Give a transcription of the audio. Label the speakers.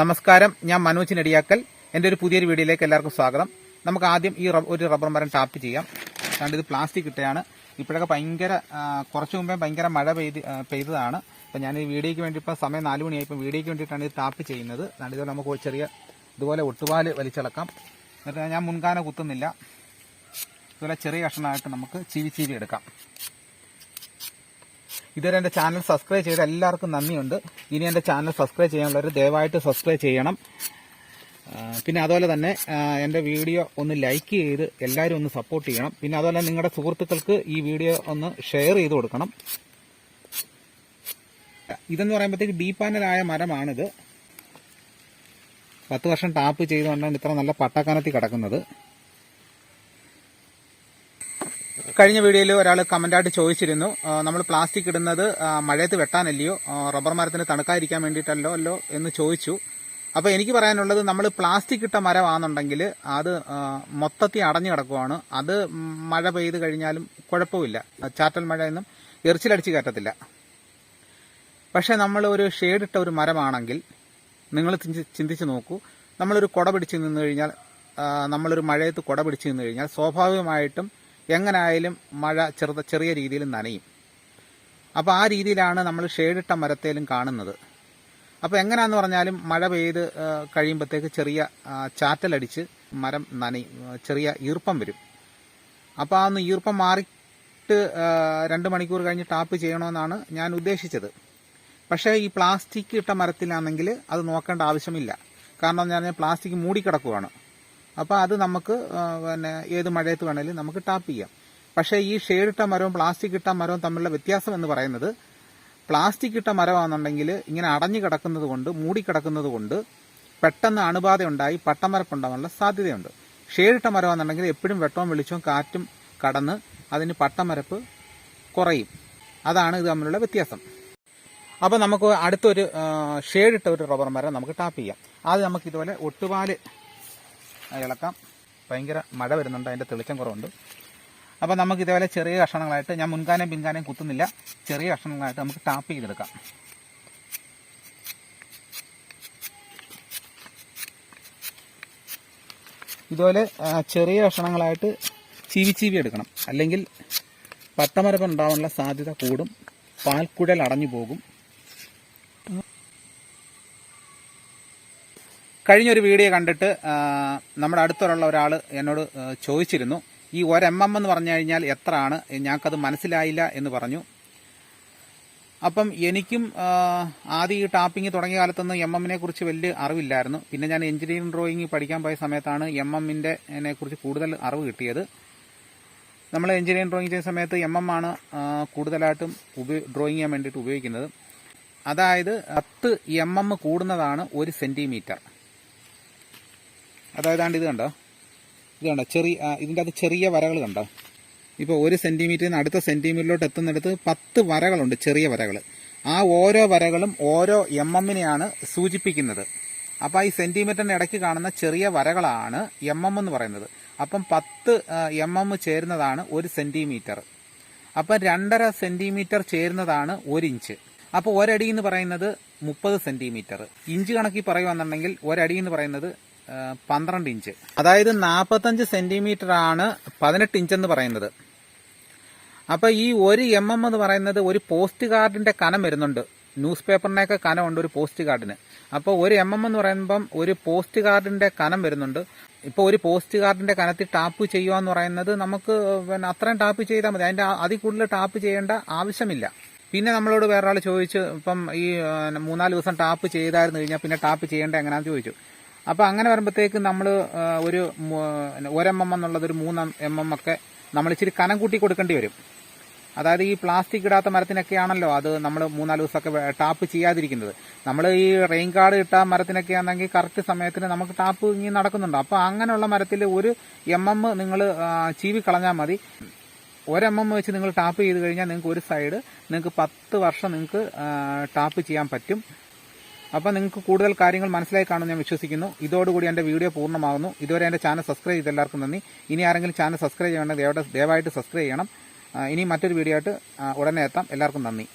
Speaker 1: നമസ്കാരം ഞാൻ മനോജ് നെടിയാക്കൽ. എന്റെ ഒരു പുതിയൊരു വീഡിയോയിലേക്ക് എല്ലാവർക്കും സ്വാഗതം. നമുക്ക് ആദ്യം ഈ ഒരു റബ്ബർ മരം ടാപ്പ് ചെയ്യാം. കാരണം ഇത് പ്ലാസ്റ്റിക് ഇട്ടയാണ്. ഇപ്പോഴൊക്കെ ഭയങ്കര കുറച്ചു മുമ്പേ ഭയങ്കര മഴ പെയ്ത് പെയ്തതാണ്. അപ്പം ഞാൻ ഈ വീഡിയോയ്ക്ക് വേണ്ടി ഇപ്പോൾ സമയം നാല് മണിയായി. ഇപ്പം വീഡിയോയ്ക്ക് വേണ്ടിയിട്ടാണ് ഇത് ടാപ്പ് ചെയ്യുന്നത്. ഇതുപോലെ നമുക്ക് ചെറിയ ഇതുപോലെ ഒട്ടുപാൽ വലിച്ചിളക്കാം എന്നിട്ട് ഞാൻ മുൻകാന കുത്തുന്നില്ല. ഇതുപോലെ ചെറിയ കഷ്ണമായിട്ട് നമുക്ക് ചീവി ചീവി എടുക്കാം. ഇതുവരെ എന്റെ ചാനൽ സബ്സ്ക്രൈബ് ചെയ്ത എല്ലാവർക്കും നന്ദിയുണ്ട്. ഇനി എന്റെ ചാനൽ സബ്സ്ക്രൈബ് ചെയ്യാനുള്ളവർ ദയവായിട്ട് സബ്സ്ക്രൈബ് ചെയ്യണം. പിന്നെ അതുപോലെ തന്നെ എന്റെ വീഡിയോ ഒന്ന് ലൈക്ക് ചെയ്ത് എല്ലാവരും ഒന്ന് സപ്പോർട്ട് ചെയ്യണം. പിന്നെ അതുപോലെ നിങ്ങളുടെ സുഹൃത്തുക്കൾക്ക് ഈ വീഡിയോ ഒന്ന് ഷെയർ ചെയ്ത് കൊടുക്കണം. ഇതെന്ന് പറയുമ്പോഴത്തേക്ക് ഡീ പാനലായ മരമാണിത്. പത്ത് വർഷം ടാപ്പ് ചെയ്തുകൊണ്ടാണ് ഇത്ര നല്ല പട്ടക്കനത്തിൽ കിടക്കുന്നത്. കഴിഞ്ഞ വീഡിയോയിൽ ഒരാൾ കമന്റായിട്ട് ചോദിച്ചിരുന്നു. നമ്മൾ പ്ലാസ്റ്റിക് ഇടുന്നത് മഴയത്ത് വെട്ടാനല്ലയോ? റബ്ബർ മരത്തിന് തണുക്കാതിരിക്കാൻ വേണ്ടിയിട്ടല്ലോ അല്ലോ എന്ന് ചോദിച്ചു. അപ്പോൾ എനിക്ക് പറയാനുള്ളത് നമ്മൾ പ്ലാസ്റ്റിക് ഇട്ട മരമാണെന്നുണ്ടെങ്കിൽ അത് മൊത്തത്തിൽ അടഞ്ഞു കിടക്കുവാണ്. അത് മഴ പെയ്ത് കഴിഞ്ഞാലും കുഴപ്പമില്ല. ചാറ്റൽ മഴയൊന്നും എറിച്ചിലടിച്ച് കയറ്റത്തില്ല. പക്ഷേ നമ്മൾ ഒരു ഷെയ്ഡിട്ട ഒരു മരമാണെങ്കിൽ നിങ്ങൾ ചിന്തിച്ച് നോക്കൂ. നമ്മളൊരു കുട പിടിച്ച് നിന്ന് കഴിഞ്ഞാൽ നമ്മളൊരു മഴയത്ത് കുട പിടിച്ച് നിന്ന് കഴിഞ്ഞാൽ സ്വാഭാവികമായിട്ടും എങ്ങനായാലും മഴ ചെറുത ചെറിയ രീതിയിൽ നനയും. അപ്പോൾ ആ രീതിയിലാണ് നമ്മൾ ഷെയ്ഡിട്ട മരത്തേലും കാണുന്നത്. അപ്പോൾ എങ്ങനെയാന്ന് പറഞ്ഞാലും മഴ പെയ്ത് കഴിയുമ്പോഴത്തേക്ക് ചെറിയ ചാറ്റലടിച്ച് മരം നനയും. ചെറിയ ഈർപ്പം വരും. അപ്പോൾ ആ ഒന്ന് ഈർപ്പം മാറിയിട്ട് രണ്ട് മണിക്കൂർ കഴിഞ്ഞ് ടാപ്പ് ചെയ്യണമെന്നാണ് ഞാൻ ഉദ്ദേശിച്ചത്. പക്ഷേ ഈ പ്ലാസ്റ്റിക് ഇട്ട മരത്തിലാണെങ്കിൽ അത് നോക്കേണ്ട ആവശ്യമില്ല. കാരണം എന്ന് പറഞ്ഞാൽ പ്ലാസ്റ്റിക് മൂടിക്കിടക്കുവാണ്. അപ്പോൾ അത് നമുക്ക് പിന്നെ ഏത് മഴയത്ത് വേണേലും നമുക്ക് ടാപ്പ് ചെയ്യാം. പക്ഷേ ഈ ഷെയ്ഡിട്ട മരവും പ്ലാസ്റ്റിക് ഇട്ട മരവും തമ്മിലുള്ള വ്യത്യാസം എന്ന് പറയുന്നത് പ്ലാസ്റ്റിക് ഇട്ട മരമാണെന്നുണ്ടെങ്കിൽ ഇങ്ങനെ അടഞ്ഞു കിടക്കുന്നത് കൊണ്ട് മൂടിക്കിടക്കുന്നത് കൊണ്ട് പെട്ടെന്ന് അണുബാധ ഉണ്ടായി പട്ടമരപ്പുണ്ടാവാനുള്ള സാധ്യതയുണ്ട്. ഷെയ്ഡിട്ട മരമാണെന്നുണ്ടെങ്കിൽ എപ്പോഴും വെട്ടവും വെളിച്ചവും കാറ്റും കടന്ന് അതിന് പട്ടമരപ്പ് കുറയും. അതാണ് ഇത് തമ്മിലുള്ള വ്യത്യാസം. അപ്പോൾ നമുക്ക് അടുത്തൊരു ഷെയ്ഡിട്ട ഒരു റബ്ബർ മരം നമുക്ക് ടാപ്പ് ചെയ്യാം. ആദ്യം നമുക്ക് ഇതുപോലെ ഒട്ടുപാൽ ഇളക്കാം. ഭയങ്കര മഴ വരുന്നുണ്ട് അതിന്റെ തെളിച്ചം കുറവുണ്ട്. അപ്പോൾ നമുക്ക് ഇതേപോലെ ചെറിയ കഷണങ്ങളായിട്ട് ഞാൻ മുൻകാനയും പിൻകാനയും കുത്തുന്നില്ല. ചെറിയ കഷണങ്ങളായിട്ട് നമുക്ക് ടാപ്പ് ചെയ്തെടുക്കാം. ഇതുപോലെ ചെറിയ കഷണങ്ങളായിട്ട് ചീവി ചീവി എടുക്കണം. അല്ലെങ്കിൽ പട്ടമരപ്പ് ഉണ്ടാവാനുള്ള സാധ്യത കൂടും. പാൽക്കുഴൽ അടഞ്ഞു പോകും. കഴിഞ്ഞൊരു വീഡിയോ കണ്ടിട്ട് നമ്മുടെ അടുത്തുള്ള ഒരാൾ എന്നോട് ചോദിച്ചിരുന്നു ഈ ഒരെം എം എന്ന് പറഞ്ഞു കഴിഞ്ഞാൽ എത്ര ആണ് ഞങ്ങൾക്കത് മനസ്സിലായില്ല എന്ന് പറഞ്ഞു. അപ്പം എനിക്കും ആദ്യം ഈ ടാപ്പിംഗ് തുടങ്ങിയ കാലത്തൊന്നും എം എമ്മിനെ കുറിച്ച് വലിയ അറിവില്ലായിരുന്നു. പിന്നെ ഞാൻ എഞ്ചിനീയറിംഗ് ഡ്രോയിങ് പഠിക്കാൻ പോയ സമയത്താണ് എം എമ്മിന്റെ കുറിച്ച് കൂടുതൽ അറിവ് കിട്ടിയത്. നമ്മൾ എഞ്ചിനീയറിംഗ് ഡ്രോയിങ് ചെയ്യുന്ന സമയത്ത് എം എം ആണ് കൂടുതലായിട്ടും ഉപയോ ഡ്രോയിങ് ചെയ്യാൻ വേണ്ടിയിട്ട് ഉപയോഗിക്കുന്നത്. അതായത് പത്ത് എം എം കൂടുന്നതാണ് ഒരു സെന്റിമീറ്റർ അതായത് ആണ്ട് ഇത് കണ്ടോ? ഇത് കണ്ടോ? ചെറിയ ഇതിന്റെ അത് ചെറിയ വരകൾ കണ്ടോ? ഇപ്പോൾ ഒരു സെന്റിമീറ്ററിൽ നിന്ന് അടുത്ത സെന്റിമീറ്ററിലോട്ട് എത്തുന്നിടത്ത് പത്ത് വരകളുണ്ട് ചെറിയ വരകൾ ആ ഓരോ വരകളും ഓരോ എം എമ്മിനെയാണ് സൂചിപ്പിക്കുന്നത്. അപ്പോൾ ഈ സെന്റിമീറ്ററിന് ഇടയ്ക്ക് കാണുന്ന ചെറിയ വരകളാണ് എം എം എന്ന് പറയുന്നത്. അപ്പം പത്ത് എം എം ചേരുന്നതാണ് ഒരു സെന്റിമീറ്റർ അപ്പം രണ്ടര സെന്റിമീറ്റർ ചേരുന്നതാണ് ഒരു ഇഞ്ച്. അപ്പോൾ ഒരടി എന്ന് പറയുന്നത് മുപ്പത് സെന്റിമീറ്റർ ഇഞ്ച് കണക്കി പറയുകയാണെന്നുണ്ടെങ്കിൽ ഒരടി എന്ന് പറയുന്നത് പന്ത്രണ്ട് ഇഞ്ച്. അതായത് നാൽപ്പത്തഞ്ച് സെന്റിമീറ്റർ ആണ് പതിനെട്ട് ഇഞ്ച് എന്ന് പറയുന്നത്. അപ്പോൾ ഈ ഒരു എം എം എന്ന് പറയുന്നത് ഒരു പോസ്റ്റ് കാർഡിന്റെ കനം വരുന്നുണ്ട്. ന്യൂസ് പേപ്പറിനെയൊക്കെ കനമുണ്ട് ഒരു പോസ്റ്റ് കാർഡിന് അപ്പോൾ ഒരു എം എം എന്ന് പറയുമ്പം ഒരു പോസ്റ്റ് കാർഡിന്റെ കനം വരുന്നുണ്ട്. ഇപ്പോൾ ഒരു പോസ്റ്റ് കാർഡിന്റെ കനത്തിൽ ടാപ്പ് ചെയ്യുക എന്ന് പറയുന്നത് നമുക്ക് പിന്നെ അത്രയും ടാപ്പ് ചെയ്താൽ മതി. അതിന്റെ അതിൽ കൂടുതൽ ടാപ്പ് ചെയ്യേണ്ട ആവശ്യമില്ല. പിന്നെ നമ്മളോട് വേറൊരാൾ ചോദിച്ചു ഇപ്പം ഈ മൂന്നാൽ ദിവസം ടാപ്പ് ചെയ്തായിരുന്നു കഴിഞ്ഞാൽ പിന്നെ ടാപ്പ് ചെയ്യേണ്ട എങ്ങനെയാണെന്ന് ചോദിച്ചു. അപ്പോൾ അങ്ങനെ വരുമ്പോഴത്തേക്ക് നമ്മൾ ഒരു ഒരെം എം എന്നുള്ളത് ഒരു മൂന്ന് എം എം ഒക്കെ നമ്മൾ ഇച്ചിരി കനം കൂട്ടി കൊടുക്കേണ്ടി വരും. അതായത് ഈ പ്ലാസ്റ്റിക് ഇടാത്ത മരത്തിനൊക്കെയാണല്ലോ അത് നമ്മൾ മൂന്നാൽ ദിവസമൊക്കെ ടാപ്പ് ചെയ്യാതിരിക്കുന്നത്. നമ്മൾ ഈ റെയിൻ കാർഡ് ഇട്ട മരത്തിനൊക്കെ ആണെങ്കിൽ കറക്റ്റ് സമയത്തിന് നമുക്ക് ടാപ്പ് ഇങ്ങനെ നടക്കുന്നുണ്ട്. അപ്പോൾ അങ്ങനെയുള്ള മരത്തിൽ ഒരു എം എം നിങ്ങൾ ചീവി കളഞ്ഞാൽ മതി. ഒരെം എം വെച്ച് നിങ്ങൾ ടാപ്പ് ചെയ്ത് കഴിഞ്ഞാൽ നിങ്ങൾക്ക് ഒരു സൈഡ് നിങ്ങൾക്ക് പത്ത് വർഷം നിങ്ങൾക്ക് ടാപ്പ് ചെയ്യാൻ പറ്റും. അപ്പോൾ നിങ്ങൾക്ക് കൂടുതൽ കാര്യങ്ങൾ മനസ്സിലായി കാണുമെന്ന് ഞാൻ വിശ്വസിക്കുന്നു. ഇതോടുകൂടി എന്റെ വീഡിയോ പൂർണമാകുന്നു ഇതുവരെ എന്റെ ചാനൽ സബ്സ്ക്രൈബ് ചെയ്ത എല്ലാവർക്കും നന്ദി. ഇനി ആരെങ്കിലും ചാനൽ സബ്സ്ക്രൈബ് ചെയ്യണമെങ്കിൽ ദയവായിട്ട് സബ്സ്ക്രൈബ് ചെയ്യണം. ഇനി മറ്റൊരു വീഡിയോ ആയിട്ട് ഉടനെ എത്താം. എല്ലാവർക്കും നന്ദി.